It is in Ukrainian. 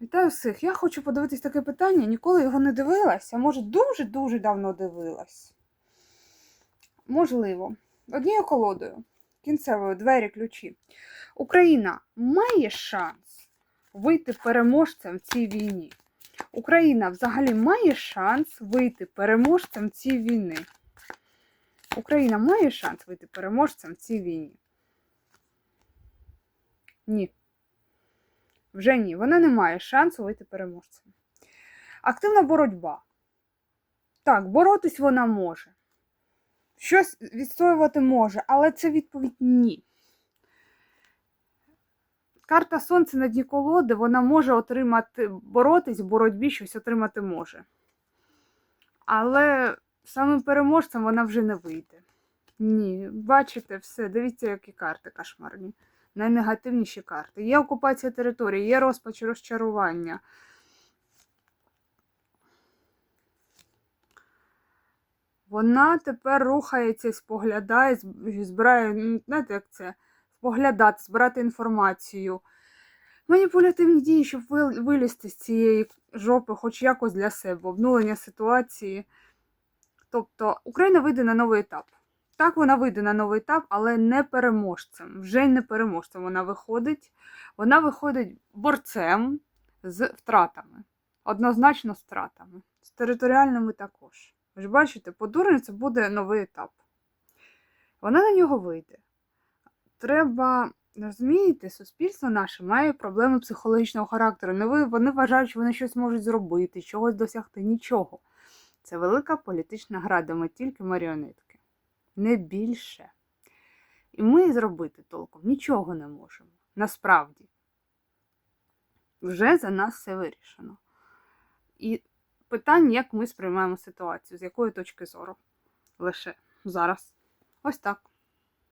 Вітаю всіх. Я хочу подивитись таке питання. Ніколи його не дивилась, а може дуже-дуже давно дивилась. Можливо. Однією колодою. Кінцевою двері ключі. Україна має шанс вийти переможцем в цій війні. Україна взагалі має шанс вийти переможцем в цій війни. Україна має шанс вийти переможцем в цій війні. Ні. Вже ні, вона не має шансу вийти переможцем. Активна боротьба. Так, боротись вона може. Щось відстоювати може, але це відповідь ні. Карта Сонце на дні колоди, вона може отримати, боротись в боротьбі, щось отримати може. Але самим переможцем вона вже не вийде. Ні, бачите, все, дивіться, які карти кошмарні найнегативніші карти. Є окупація території, є розпач розчарування. Вона тепер рухається, споглядає, збирає, ну, знаєте, як це? Споглядати, збирати інформацію. Маніпулятивні дії, щоб вилізти з цієї жопи, хоч якось для себе, обнулення ситуації. Тобто Україна вийде на новий етап. Так, вона вийде на новий етап, але не переможцем. Вже не переможцем вона виходить. Вона виходить борцем з втратами. Однозначно з втратами. З територіальними також. Ви ж бачите, по це буде новий етап. Вона на нього вийде. Треба, розумієте, суспільство наше має проблеми психологічного характеру. Ви, вони вважають, що вони щось можуть зробити, чогось досягти. Нічого. Це велика політична гра, де ми тільки маріонетки не більше. І ми зробити толком нічого не можемо. Насправді. Вже за нас все вирішено. І питання, як ми сприймаємо ситуацію, з якої точки зору. Лише зараз. Ось так.